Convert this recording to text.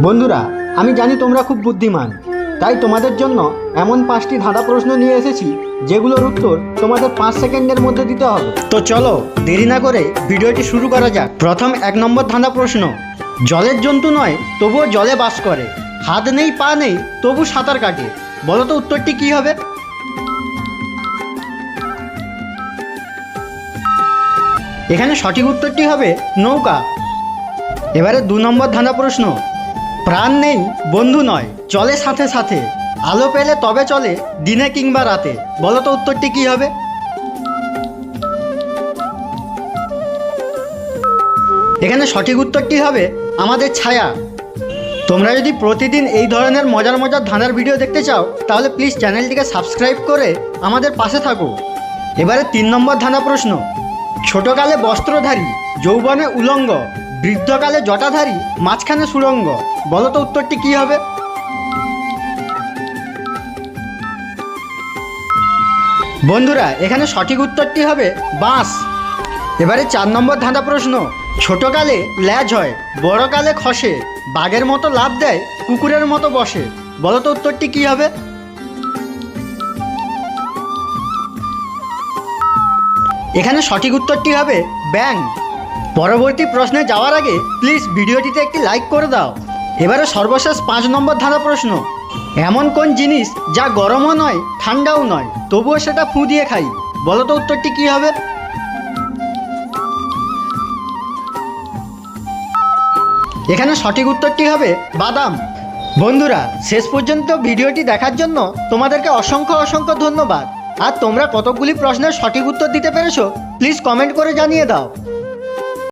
বন্ধুরা, আমি জানি তোমরা খুব বুদ্ধিমান। তাই তোমাদের জন্য এমন পাঁচটি ধাঁধা প্রশ্ন নিয়ে এসেছি, যেগুলোর উত্তর তোমাদের পাঁচ সেকেন্ডের মধ্যে দিতে হবে। তো চলো, দেরি না করে ভিডিওটি শুরু করা যাক। প্রথম এক নম্বর ধাঁধা প্রশ্ন। জলের জন্তু নয়, তবুও জলে বাস করে। হাত নেই, পা নেই, তবু সাঁতার কাটে। বলো তো উত্তরটি কি হবে? এখানে সঠিক উত্তরটি হবে নৌকা। এবারে দু নম্বর ধাঁধা প্রশ্ন। প্রাণ নেই, বন্ধু নয়, চলে সাথে সাথে। আলো পেলে তবে চলে, দিনে কিংবা রাতে। বলো তো উত্তরটি কি হবে? এখানে সঠিক উত্তরটি হবে আমাদের ছায়া। তোমরা যদি প্রতিদিন এই ধরনের মজার মজার ধাঁধার ভিডিও দেখতে চাও, তাহলে প্লিজ চ্যানেলটিকে সাবস্ক্রাইব করে আমাদের পাশে থাকো। এবারে তিন নম্বর ধাঁধা প্রশ্ন। ছোটকালে বস্ত্রধারী, যৌবনে উলঙ্গ। বৃদ্ধকালে জটাধারী, মাঝখানে সুরঙ্গ। বলতো উত্তরটি কি হবে? বন্ধুরা, এখানে সঠিক উত্তরটি হবে বাঁশ। এবারে চার নম্বর ধাঁধা প্রশ্ন। ছোটকালে ল্যাজ হয়, বড়কালে খসে, বাঘের মতো লাভ দেয়, কুকুরের মতো বসে। বলো তো উত্তরটি কি হবে? এখানে সঠিক উত্তরটি হবে ব্যাং পরবর্তী প্রশ্নে যাওয়ার আগে প্লিজ ভিডিওটিতে একটি লাইক করে দাও। এবারে সর্বশেষ পাঁচ নম্বর ধাঁধা প্রশ্ন। এমন কোন জিনিস যা গরমও নয়, ঠান্ডাও নয়, তবুও সেটা ফু দিয়ে খাই? বলো তো উত্তরটি কি হবে? এখানে সঠিক উত্তরটি হবে বাদাম। বন্ধুরা, শেষ পর্যন্ত ভিডিওটি দেখার জন্য তোমাদেরকে অসংখ্য অসংখ্য ধন্যবাদ। আর তোমরা কতকগুলি প্রশ্নের সঠিক উত্তর দিতে পেরেছ প্লিজ কমেন্ট করে জানিয়ে দাও।